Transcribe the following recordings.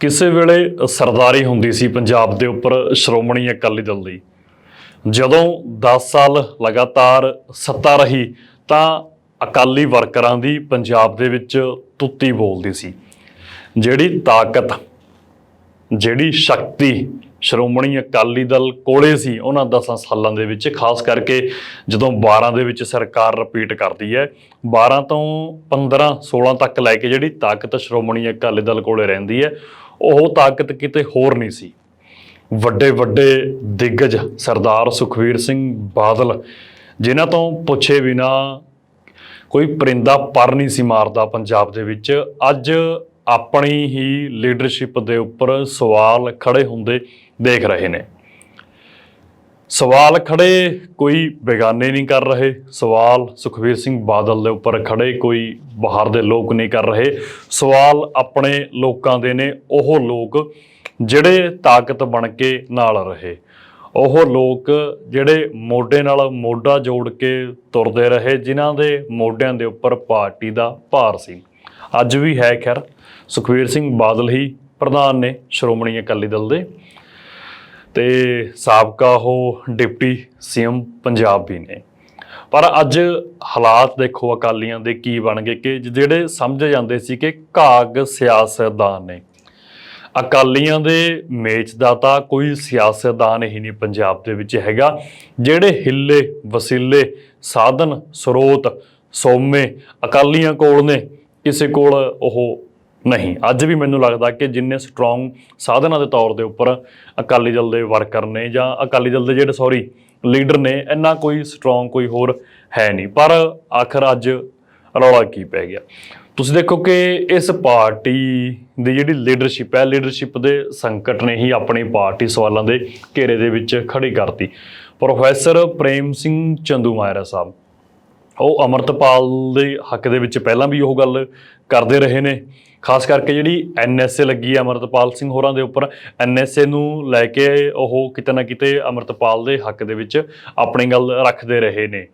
ਕਿਸੇ ਵੇਲੇ ਸਰਦਾਰੀ ਹੁੰਦੀ ਸੀ ਪੰਜਾਬ ਦੇ ਉੱਪਰ ਸ਼੍ਰੋਮਣੀ ਅਕਾਲੀ ਦਲ ਦੀ। ਜਦੋਂ 10 ਸਾਲ ਲਗਾਤਾਰ ਸੱਤਾ ਰਹੀ, ਤਾਂ ਅਕਾਲੀ ਵਰਕਰਾਂ ਦੀ ਪੰਜਾਬ ਦੇ ਵਿੱਚ ਤੁੱਤੀ ਬੋਲਦੀ ਸੀ। ਜਿਹੜੀ ਤਾਕਤ, ਜਿਹੜੀ ਸ਼ਕਤੀ ਸ਼੍ਰੋਮਣੀ ਅਕਾਲੀ ਦਲ ਕੋਲੇ ਸੀ ਉਹਨਾਂ 10 ਸਾਲਾਂ ਦੇ ਵਿੱਚ, ਖਾਸ ਕਰਕੇ ਜਦੋਂ 12 ਦੇ ਵਿੱਚ ਸਰਕਾਰ ਰਿਪੀਟ ਕਰਦੀ ਹੈ 12 ਤੋਂ 15 16 ਤੱਕ ਲੈ ਕੇ ਜਿਹੜੀ ਤਾਕਤ ਸ਼੍ਰੋਮਣੀ ਅਕਾਲੀ ਦਲ ਕੋਲੇ ਰਹਿੰਦੀ ਹੈ ਉਹ ਤਾਕਤ ਕਿਤੇ ਹੋਰ ਨਹੀਂ ਸੀ। ਵੱਡੇ ਵੱਡੇ ਦਿੱਗਜ ਸਰਦਾਰ ਸੁਖਵੀਰ ਸਿੰਘ ਬਾਦਲ, ਜਿਨ੍ਹਾਂ ਤੋਂ ਪੁੱਛੇ ਬਿਨਾ ਕੋਈ ਪਰਿੰਦਾ ਪਰ ਨਹੀਂ ਸੀ ਮਾਰਦਾ ਪੰਜਾਬ ਦੇ ਵਿੱਚ, ਅੱਜ ਆਪਣੀ ਹੀ ਲੀਡਰਸ਼ਿਪ ਦੇ ਉੱਪਰ ਸਵਾਲ ਖੜੇ ਹੁੰਦੇ ਦੇਖ ਰਹੇ ਨੇ। ਸਵਾਲ ਖੜੇ, ਕੋਈ ਬੇਗਾਨੇ ਨਹੀਂ ਕਰ ਰਹੇ। ਸਵਾਲ ਸੁਖਵੀਰ ਸਿੰਘ ਬਾਦਲ ਦੇ ਉੱਪਰ ਖੜੇ, ਕੋਈ ਬਾਹਰ ਦੇ ਲੋਕ ਨਹੀਂ ਕਰ ਰਹੇ। ਸਵਾਲ ਆਪਣੇ ਲੋਕਾਂ ਦੇ ਨੇ, ਉਹ ਲੋਕ ਜਿਹੜੇ ਤਾਕਤ ਬਣ ਕੇ ਨਾਲ ਰਹੇ। ਉਹ ਲੋਕ ਜਿਹੜੇ ਮੋਢੇ ਨਾਲ ਮੋਢਾ ਜੋੜ ਕੇ ਤੁਰਦੇ ਰਹੇ, ਜਿਨ੍ਹਾਂ ਦੇ ਮੋਢਿਆਂ ਦੇ ਉੱਪਰ ਪਾਰਟੀ ਦਾ ਭਾਰ ਸੀ। ਅੱਜ ਵੀ ਹੈ ਖੈਰ, ਸੁਖਵੀਰ ਸਿੰਘ ਬਾਦਲ ਹੀ ਪ੍ਰਧਾਨ ਨੇ, ਸ਼੍ਰੋਮਣੀ ਅਕਾਲੀ ਦਲ ਦੇ। ਤੇ ਸਾਬਕਾ ਉਹ ਡਿਪਟੀ ਸੀਐਮ ਪੰਜਾਬ ਵੀ ਨੇ। ਪਰ ਅੱਜ ਹਾਲਾਤ ਦੇਖੋ ਅਕਾਲੀਆਂ ਦੇ ਕੀ ਬਣ ਗਏ ਕਿ ਜਿਹੜੇ ਸਮਝ ਜਾਂਦੇ ਸੀ ਕਿ ਘਾਗ ਸਿਆਸਤਦਾਨ ਨੇ। ਅਕਾਲੀਆਂ ਦੇ ਮੇਚ ਦਾ ਤਾਂ ਕੋਈ ਸਿਆਸਤਦਾਨ ਹੀ ਨਹੀਂ ਪੰਜਾਬ ਦੇ ਵਿੱਚ ਹੈਗਾ। ਜਿਹੜੇ ਹਿੱਲੇ, ਵਸੀਲੇ, ਸਾਧਨ, ਸਰੋਤ, ਸੋਮੇ ਅਕਾਲੀਆਂ ਕੋਲ ਨੇ, ਕਿਸੇ ਕੋਲ ਉਹ ਨਹੀਂ, ਅੱਜ ਵੀ ਮੈਨੂੰ ਲੱਗਦਾ ਕਿ ਜਿੰਨੇ ਸਟਰੋਂਗ ਸਾਧਨਾਂ ਦੇ ਤੌਰ ਦੇ ਉੱਪਰ ਅਕਾਲੀ ਦਲ ਦੇ ਵਰਕਰ ਨੇ ਜਾਂ ਅਕਾਲੀ ਦਲ ਦੇ ਜਿਹੜੇ ਸੌਰੀ ਲੀਡਰ ਨੇ, ਇੰਨਾ ਕੋਈ ਸਟਰੋਂਗ ਕੋਈ ਹੋਰ ਹੈ ਨਹੀਂ। ਪਰ ਆਖਰ ਅੱਜ ਰੌਲਾ ਕੀ ਪੈ ਗਿਆ? ਤੁਸੀਂ ਦੇਖੋ ਕਿ ਇਸ ਪਾਰਟੀ ਦੀ ਜਿਹੜੀ ਲੀਡਰਸ਼ਿਪ ਹੈ ਲੀਡਰਸ਼ਿਪ ਦੇ ਸੰਕਟ ਨੇ ਹੀ ਆਪਣੀ ਪਾਰਟੀ ਸਵਾਲਾਂ ਦੇ ਘੇਰੇ ਦੇ ਵਿੱਚ ਖੜੀ ਕਰਤੀ। ਪ੍ਰੋਫੈਸਰ ਪ੍ਰੇਮ ਸਿੰਘ ਚੰਦੂਮਾਇਰਾ ਸਾਹਿਬ, ਉਹ ਅਮਰਤਪਾਲ ਦੇ ਹੱਕ ਦੇ ਵਿੱਚ ਪਹਿਲਾਂ ਵੀ ਉਹ ਗੱਲ ਕਰਦੇ ਰਹੇ ਨੇ। ਖਾਸ ਕਰਕੇ ਜਿਹੜੀ ਐਨਐਸਏ ਲੱਗੀ ਹੈ ਅਮਰਤਪਾਲ ਸਿੰਘ ਹੋਰਾਂ ਦੇ ਉੱਪਰ ਐਨਐਸਏ ਨੂੰ ਲੈ ਕੇ ਉਹ ਕਿਤੇ ਨਾ ਕਿਤੇ ਅਮਰਤਪਾਲ ਦੇ ਹੱਕ ਦੇ ਵਿੱਚ ਆਪਣੀ ਗੱਲ ਰੱਖਦੇ ਰਹੇ ਨੇ।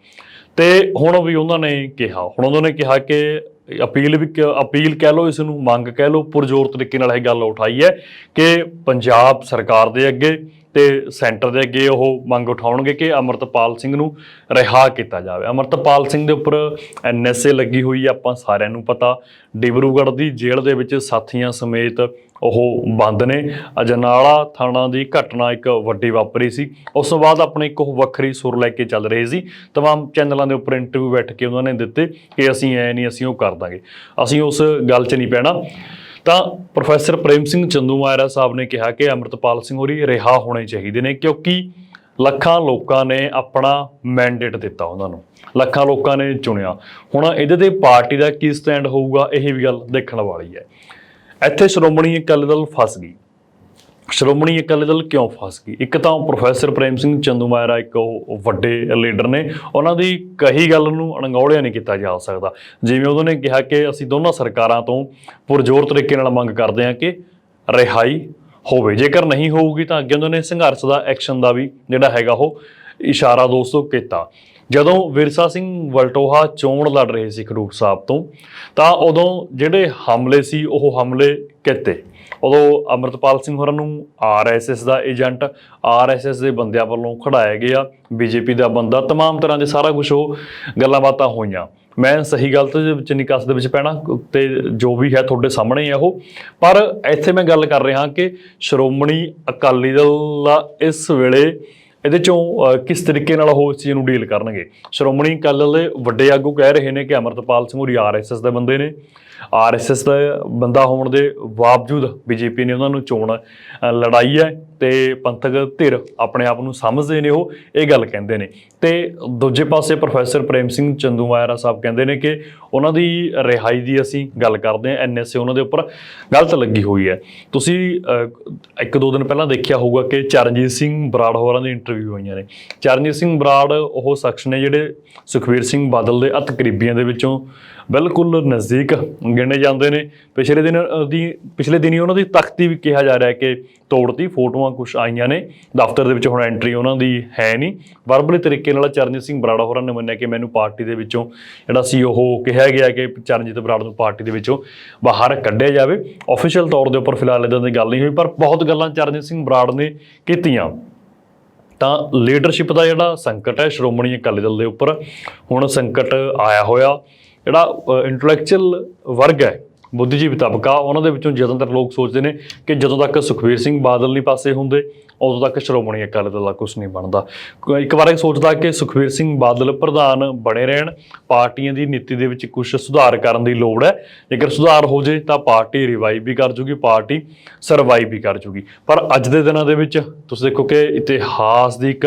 ਤੇ ਹੁਣ ਵੀ ਉਹਨਾਂ ਨੇ ਕਿਹਾ, ਹੁਣ ਉਹਨਾਂ ਨੇ ਕਿਹਾ ਕਿ ਅਪੀਲ ਵੀ ਕ- ਅਪੀਲ ਕਹਿ ਲਓ, ਇਸ ਨੂੰ ਮੰਗ ਕਹਿ ਲਓ, ਪੁਰਜ਼ੋਰ ਤਰੀਕੇ ਨਾਲ ਇਹ ਗੱਲ ਉਠਾਈ ਹੈ ਕਿ ਪੰਜਾਬ ਸਰਕਾਰ ਦੇ ਅੱਗੇ ਤੇ ਸੈਂਟਰ ਦੇ ਅੱਗੇ ਉਹ ਮੰਗ ਉਠਾਉਣਗੇ ਕਿ ਅਮਰਤਪਾਲ ਸਿੰਘ ਨੂੰ ਰਿਹਾ ਕੀਤਾ ਜਾਵੇ ਅਮਰਤਪਾਲ ਸਿੰਘ ਦੇ ਉੱਪਰ ਐਨਐਸਏ ਲੱਗੀ ਹੋਈ ਹੈ ਆਪਾਂ ਸਾਰਿਆਂ ਨੂੰ ਪਤਾ ਡਿਬਰੂਗੜ੍ਹ ਦੀ ਜੇਲ੍ਹ ਦੇ ਵਿੱਚ ਸਾਥੀਆਂ ਸਮੇਤ ਉਹ ਬੰਦ ਨੇ ਅਜਨਾਲਾ ਥਾਣਾ ਦੀ ਘਟਨਾ ਇੱਕ ਵੱਡੀ ਵਾਪਰੀ ਸੀ ਉਸ ਤੋਂ ਬਾਅਦ ਆਪਣੇ ਇੱਕ ਉਹ ਵੱਖਰੀ ਸੁਰ ਲੈ ਕੇ ਚੱਲ ਰਹੇ ਸੀ तमाम ਚੈਨਲਾਂ ਦੇ ਉੱਪਰ ਇੰਟਰਵਿਊ ਬੈਠ ਕੇ ਉਹਨਾਂ ਨੇ ਦਿੱਤੇ ਕਿ ਅਸੀਂ ਐ ਨਹੀਂ ਅਸੀਂ ਉਹ ਕਰ ਦਾਂਗੇ ਅਸੀਂ ਉਸ ਗੱਲ 'ਚ ਨਹੀਂ ਪੈਣਾ ਤਾਂ ਪ੍ਰੋਫੈਸਰ ਪ੍ਰੇਮ ਸਿੰਘ ਚੰਦੂਮਾਇਰਾ ਸਾਹਿਬ ਨੇ ਕਿਹਾ ਕਿ ਅਮਰਤਪਾਲ ਸਿੰਘ ਹੋਰੀ ਰਿਹਾ ਹੋਣੇ ਚਾਹੀਦੇ ਨੇ ਕਿਉਂਕਿ ਲੱਖਾਂ ਲੋਕਾਂ ਨੇ ਆਪਣਾ ਮੈਂਡੇਟ ਦਿੱਤਾ ਉਹਨਾਂ ਨੂੰ। ਲੱਖਾਂ ਲੋਕਾਂ ਨੇ ਚੁਣਿਆ। ਹੁਣ ਇਹਦੇ ਤੇ ਪਾਰਟੀ ਦਾ ਕੀ ਸਟੈਂਡ ਹੋਊਗਾ, ਇਹ ਵੀ ਗੱਲ ਦੇਖਣ ਵਾਲੀ ਹੈ। ਇੱਥੇ ਸ਼੍ਰੋਮਣੀ ਅਕਾਲੀ ਦਲ ਫਸ ਗਈ। ਸ਼੍ਰੋਮਣੀ ਅਕਾਲੀ ਦਲ ਕਿਉਂ ਫਸ ਗਈ? ਇੱਕ ਤਾਂ ਪ੍ਰੋਫੈਸਰ ਪ੍ਰੇਮ ਸਿੰਘ ਚੰਦੂਮਾਇਰਾ ਇੱਕ ਉਹ ਵੱਡੇ ਲੀਡਰ ਨੇ, ਉਹਨਾਂ ਦੀ ਕਹੀ ਗੱਲ ਨੂੰ ਅਣਗੌਲਿਆ ਨਹੀਂ ਕੀਤਾ ਜਾ ਸਕਦਾ। ਜਿਵੇਂ ਉਹਨਾਂ ਨੇ ਕਿਹਾ ਕਿ ਅਸੀਂ ਦੋਨਾਂ ਸਰਕਾਰਾਂ ਤੋਂ ਪੁਰਜ਼ੋਰ ਤਰੀਕੇ ਨਾਲ ਮੰਗ ਕਰਦੇ ਹਾਂ ਕਿ ਰਿਹਾਈ ਹੋਵੇ। ਜੇਕਰ ਨਹੀਂ ਹੋਊਗੀ ਤਾਂ ਅੱਗੇ ਉਹਨਾਂ ਨੇ ਸੰਘਰਸ਼ ਦਾ ਐਕਸ਼ਨ ਦਾ ਵੀ ਜਿਹੜਾ ਹੈਗਾ ਉਹ ਇਸ਼ਾਰਾ ਦੋਸਤੋ ਕੀਤਾ। ਜਦੋਂ ਵਿਰਸਾ ਸਿੰਘ ਵਲਟੋਹਾ ਚੋਣ ਲੜ ਰਹੇ ਸੀ ਖਡੂਰ ਸਾਹਿਬ ਤੋਂ, ਤਾਂ ਉਦੋਂ ਜਿਹੜੇ ਹਮਲੇ ਸੀ ਉਹ ਹਮਲੇ ਕੀਤੇ। ਉਦੋਂ ਅਮਰਤਪਾਲ ਸਿੰਘ ਹੋਰਾਂ ਨੂੰ ਆਰਐਸਐਸ ਦਾ ਏਜੰਟ ਆਰਐਸਐਸ ਦੇ ਬੰਦਿਆਂ ਵੱਲੋਂ ਖੜਾਇਆ ਗਿਆ ਬੀਜੇਪੀ ਦਾ ਬੰਦਾ तमाम ਤਰ੍ਹਾਂ ਦੇ ਸਾਰਾ ਕੁਝ ਉਹ ਗੱਲਾਂ ਬਾਤਾਂ ਹੋਈਆਂ ਮੈਂ ਸਹੀ ਗਲਤ ਦੇ ਵਿੱਚ ਨਿਕਾਸ ਦੇ ਵਿੱਚ ਪੈਣਾ ਤੇ ਜੋ ਵੀ ਹੈ ਤੁਹਾਡੇ ਸਾਹਮਣੇ ਹੈ ਉਹ ਪਰ ਇੱਥੇ ਮੈਂ ਗੱਲ ਕਰ ਰਿਹਾ ਕਿ ਸ਼੍ਰੋਮਣੀ ਅਕਾਲੀ ਦਲ ਦਾ ਇਸ ਵੇਲੇ ਇਹਦੇ ਚੋਂ ਅਹ, ਕਿਸ ਤਰੀਕੇ ਨਾਲ ਉਹ ਇਸ ਚੀਜ਼ ਨੂੰ ਡੀਲ ਕਰਨਗੇ ਸ਼੍ਰੋਮਣੀ ਅਕਾਲੀ ਦਲ ਦੇ ਵੱਡੇ ਆਗੂ ਕਹਿ ਰਹੇ ਨੇ ਕਿ ਅਮਰਤਪਾਲ ਸਿੰਘ ਹੋਰੀ ਆਰਐਸਐਸ ਦੇ ਬੰਦੇ ਨੇ ਆਰਐਸਐਸ ਦਾ ਬੰਦਾ ਹੋਣ ਦੇ ਬਾਵਜੂਦ ਬੀਜੇਪੀ ਨੇ ਉਹਨਾਂ ਨੂੰ ਚੋਣ ਲੜਾਈ ਹੈ ਤੇ ਪੰਥਕ ਧਿਰ ਆਪਣੇ ਆਪ ਨੂੰ ਸਮਝਦੇ ਨੇ ਉਹ, ਇਹ ਗੱਲ ਕਹਿੰਦੇ ਨੇ। ਤੇ ਦੂਜੇ ਪਾਸੇ ਪ੍ਰੋਫੈਸਰ ਪ੍ਰੇਮ ਸਿੰਘ ਚੰਦੂਮਾਇਰਾ ਸਾਹਿਬ ਕਹਿੰਦੇ ਨੇ ਕਿ ਉਹਨਾਂ ਦੀ ਰਿਹਾਈ ਦੀ ਅਸੀਂ ਗੱਲ ਕਰਦੇ ਹਾਂ ਐਨਐਸਏ ਉਹਨਾਂ ਦੇ ਉੱਪਰ ਗਲਤ ਲੱਗੀ ਹੋਈ ਹੈ। ਤੁਸੀਂ ਇੱਕ ਦੋ ਦਿਨ ਪਹਿਲਾਂ ਦੇਖਿਆ ਹੋਊਗਾ ਕਿ ਚਰਨਜੀਤ ਸਿੰਘ ਬਰਾੜ ਹੋਰਾਂ ਦੀ ਇੰਟਰਵਿਊ ਹੋਈਆਂ ਨੇ। ਚਰਨਜੀਤ ਸਿੰਘ ਬਰਾੜ ਉਹ ਸ਼ਖਸ ਨੇ ਜਿਹੜੇ ਸੁਖਵੀਰ ਸਿੰਘ ਬਾਦਲ ਦੇ ਅਤ ਕਰੀਬੀਆਂ ਦੇ ਵਿੱਚੋਂ ਬਿਲਕੁਲ ਨਜ਼ਦੀਕ ਗਿਣੇ ਜਾਂਦੇ ਨੇ। ਪਿਛਲੇ ਦਿਨ ਅ, ਦੀ ਪਿਛਲੇ ਦਿਨੀ ਉਹਨਾਂ ਦੀ ਤਖਤੀ ਵੀ ਕਿਹਾ ਜਾ ਰਿਹਾ ਕਿ ਤੋੜਤੀ ਫੋਟੋਆਂ ਕੁਝ ਆਈਆਂ ਨੇ। ਦਫ਼ਤਰ ਦੇ ਵਿੱਚ ਹੁਣ ਐਂਟਰੀ ਉਹਨਾਂ ਦੀ ਹੈ ਨਹੀਂ। ਵਰਬਲੀ ਤਰੀਕੇ ਨਾਲ ਚਰਨਜੀਤ ਸਿੰਘ ਬਰਾੜਾ ਹੋਰਾਂ ਨੇ ਮੰਨਿਆ ਕਿ ਮੈਨੂੰ ਪਾਰਟੀ ਦੇ ਵਿੱਚੋਂ ਜਿਹੜਾ ਸੀ ਉਹ ਕਿਹਾ ਗਿਆ ਕਿ ਚਰਨਜੀਤ ਬਰਾੜ ਨੂੰ ਪਾਰਟੀ ਦੇ ਵਿੱਚੋਂ ਬਾਹਰ ਕੱਢਿਆ ਜਾਵੇ। ਆਫੀਸ਼ੀਅਲ ਤੌਰ ਦੇ ਉੱਪਰ ਫਿਲਹਾਲ ਇਦਾਂ ਦੀ ਗੱਲ ਨਹੀਂ ਹੋਈ ਪਰ ਬਹੁਤ ਗੱਲਾਂ ਚਰਨਜੀਤ ਸਿੰਘ ਬਰਾੜ ਨੇ ਕੀਤੀਆਂ। ਤਾਂ ਲੀਡਰਸ਼ਿਪ ਦਾ ਜਿਹੜਾ ਸੰਕਟ ਹੈ ਸ਼੍ਰੋਮਣੀ ਅਕਾਲੀ ਦਲ ਦੇ ਉੱਪਰ ਹੁਣ ਸੰਕਟ ਆਇਆ ਹੋਇਆ। ਜਿਹੜਾ ਇੰਟੈਲੈਕਚੁਅਲ ਵਰਗ ਹੈ, ਬੁੱਧੀਜੀਵੀ ਤਬਕਾ, ਉਹਨਾਂ ਦੇ ਵਿੱਚੋਂ ਜ਼ਿਆਦਾਤਰ ਲੋਕ ਸੋਚਦੇ ਨੇ ਕਿ ਜਦੋਂ ਤੱਕ ਸੁਖਵੀਰ ਸਿੰਘ ਬਾਦਲ ਨਹੀਂ ਪਾਸੇ ਹੁੰਦੇ, ਉਦੋਂ ਤੱਕ ਸ਼੍ਰੋਮਣੀ ਅਕਾਲੀ ਦਲ ਦਾ ਕੁਝ ਨਹੀਂ ਬਣਦਾ। ਇੱਕ ਵਾਰ ਇਹ ਸੋਚਦਾ ਕਿ ਸੁਖਵੀਰ ਸਿੰਘ ਬਾਦਲ ਪ੍ਰਧਾਨ ਬਣੇ ਰਹਿਣ, ਪਾਰਟੀਆਂ ਦੀ ਨੀਤੀ ਦੇ ਵਿੱਚ ਕੁਝ ਸੁਧਾਰ ਕਰਨ ਦੀ ਲੋੜ ਹੈ। ਜੇਕਰ ਸੁਧਾਰ ਹੋ ਜੇ, ਤਾਂ ਪਾਰਟੀ ਰਿਵਾਈਵ ਵੀ ਕਰ ਜੂਗੀ, ਪਾਰਟੀ ਸਰਵਾਈਵ ਵੀ ਕਰ ਜੂਗੀ। ਪਰ ਅੱਜ ਦੇ ਦਿਨਾਂ ਦੇ ਵਿੱਚ, ਤੁਸੀਂ ਦੇਖੋ ਕਿ ਇਤਿਹਾਸ ਦੀ ਇੱਕ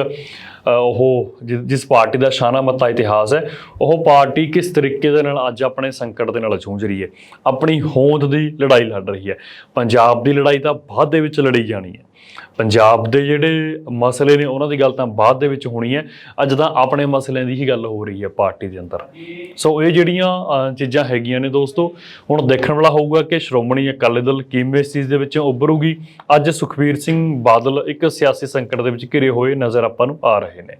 ਉਹ ਜਿ- ਜਿਸ ਪਾਰਟੀ ਦਾ ਸ਼ਾਨਾ ਮੱਤਾ ਇਤਿਹਾਸ ਹੈ, ਉਹ ਪਾਰਟੀ ਕਿਸ ਤਰੀਕੇ ਦੇ ਨਾਲ ਅੱਜ ਆਪਣੇ ਸੰਕਟ ਦੇ ਨਾਲ ਜੂਝ ਰਹੀ ਹੈ? ਆਪਣੀ ਹੋਂਦ ਦੀ ਲੜਾਈ ਲੜ ਰਹੀ ਹੈ। ਪੰਜਾਬ ਦੀ ਲੜਾਈ ਤਾਂ ਬਾਅਦ ਦੇ ਵਿੱਚ ਲੜੀ ਜਾਣੀ ਹੈ। ਪੰਜਾਬ ਦੇ ਜਿਹੜੇ ਮਸਲੇ ਨੇ ਉਹਨਾਂ ਦੀ ਗੱਲ ਤਾਂ ਬਾਅਦ ਦੇ ਵਿੱਚ ਹੋਣੀ ਹੈ। ਅੱਜ ਤਾਂ ਆਪਣੇ ਮਸਲਿਆਂ ਦੀ ਹੀ ਗੱਲ ਹੋ ਰਹੀ ਹੈ ਪਾਰਟੀ ਦੇ ਅੰਦਰ। ਸੋ ਇਹ ਜਿਹੜੀਆਂ ਚੀਜ਼ਾਂ ਹੈਗੀਆਂ ਨੇ ਦੋਸਤੋ, ਹੁਣ ਦੇਖਣ ਵਾਲਾ ਹੋਊਗਾ ਕਿ ਸ਼੍ਰੋਮਣੀ ਅਕਾਲੀ ਦਲ ਕਿਵੇਂ ਇਸ ਚੀਜ਼ ਦੇ ਵਿੱਚੋਂ ਉੱਭਰੂਗੀ। ਅੱਜ ਸੁਖਬੀਰ ਸਿੰਘ ਬਾਦਲ ਇੱਕ ਸਿਆਸੀ ਸੰਕਟ ਦੇ ਵਿੱਚ ਘਿਰੇ ਹੋਏ ਨਜ਼ਰ ਆਪਾਂ ਨੂੰ ਆ ਰਹੇ ਨੇ।